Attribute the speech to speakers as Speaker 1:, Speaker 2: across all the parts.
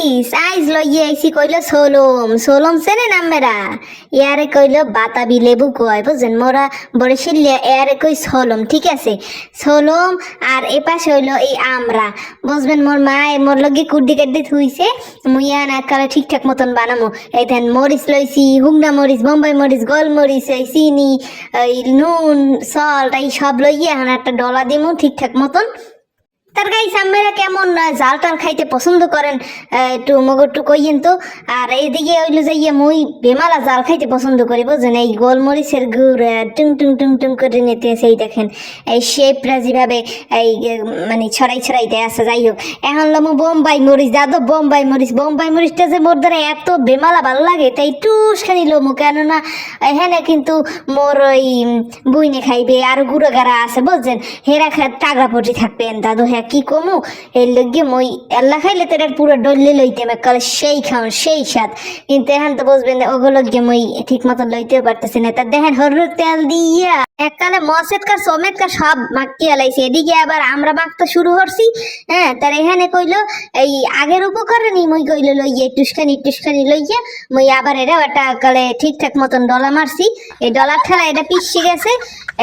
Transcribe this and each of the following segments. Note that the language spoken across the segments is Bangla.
Speaker 1: গাইস আইস লইয়ে আইসি কইল সোলম সোলম সেনে নামেরা ইয়ারে কইল বাতাবি লেবু কয় বুঝছেন মোরা বরিশিল্লা ইয়ারে কই সোলম ঠিক আছে সোলম আর এ পাশে হইল এই আমরা বুঝবেন মোর মা মোর লগে কুড্ডি কাড্ডি থুইছে মুইয়া না কালে ঠিকঠাক মতন বানামো এই দেন মরিচ লইছি হুগনা মরিচ বোম্বাই মরিচ গোল মরিচ এই চিনি এই নুন সল্ট এই সব লইয়ে এখন একটা ডলা দিমু ঠিকঠাক মতন তার গাইস আপনারা কেমন জাল টাল খাইতে পছন্দ করেন একটু মগ একটু কইয়েন তো। আর এইদিকে হইল যাইয়া মুই বেমালা জাল খাইতে পছন্দ করি বুঝছেন এই গোলমরিচের গুড় টুং টুং টুং টুং করে নিতে সেই দেখেন। এই শেপরা যেভাবে, এই মানে ছড়াই ছড়াইতে আছে, যাই হোক। এখন লমু বোম্বাই মরিচ, দাদো বোম্বাই মরিচ। বোম্বাই মরিচটা যে মোর দ্বারা এত বেমালা ভালো লাগে, তাই টুসখানি লমু। কেননা এখানে কিন্তু মোর ওই বুইনে খাইবে, আর গুঁড়ো গাড়া আছে, বুঝছেন? হেরা টাগরা পটি থাকবেন, দাদু হ্যাঁ কি কমু? এর লগে মই আল্লাহ খাইলে তো এটা পুরো ডললে লইতে কালে সেই খাওন সেই স্বাদ। কিন্তু এখন তো বুঝবেন ওগুলো গিয়ে মই ঠিক মতো লইতেও পারতেছি না। তা দেখেন হরুর তেল দিয়া এককালে মসেদ কা সমেত কা সব মাখতে আলাইছে। এদিকে আবার আমরা মাখতে শুরু করছি হ্যাঁ তার এখানে কইলো, এই আগের উপকারে নি মই কইলো লইয়ে টুসখানি টুসখানি লইয়া, মই আবার এটা একটা কালে ঠিকঠাক মতন ডলা মারছি। এই ডলার ঠেলা এটা পিসে গেছে,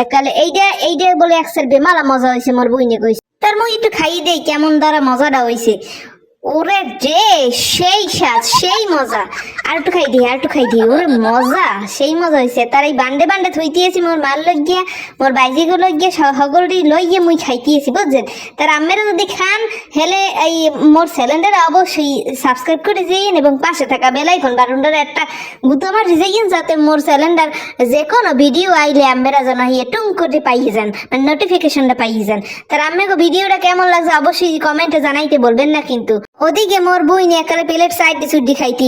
Speaker 1: এককালে এইটা এইটা বলে একসের বেমালা মজা হয়েছে মোর বইনে কইছে। তার মই একটু খাইয়ে দেই, কেমন দ্বারা মজাটা হয়েছে ওরে যে সেই স্বাদ, সেই মজা। আর একটু খাই দিই আর একটু খাই দিই ওরে মজা, সেই মজা হয়েছে তার এই বান্ডে বান্ডে থইতেছি মোর মাল লইয়া, মোর বাইজিগুলো লইয়া সকলটি লইয়া মুই খাইতেছি, বুঝছেন? তার আম্মেরা যদি খান, হেলে এই মোর স্যালেন্ডার অবশ্যই সাবস্ক্রাইব করে যাইন এবং পাশে থাকা বেলাইকন বাটনটার একটা গুতো আমার যাইন যাতে মোর স্যালেন্ডার যে কোনো ভিডিও আইলে আম্মেরা যেন হিয়ে টুং করে পাইয়ে যান মানে নোটিফিকেশনটা পাইয়ে যান। তার আম্মেকে ভিডিওটা কেমন লাগছে অবশ্যই কমেন্টে জানাইতে বলবেন না কিন্তু। ওদিকে মোর বই নিয়ে একালে প্লেট সাইড সুড্ডি খাইতে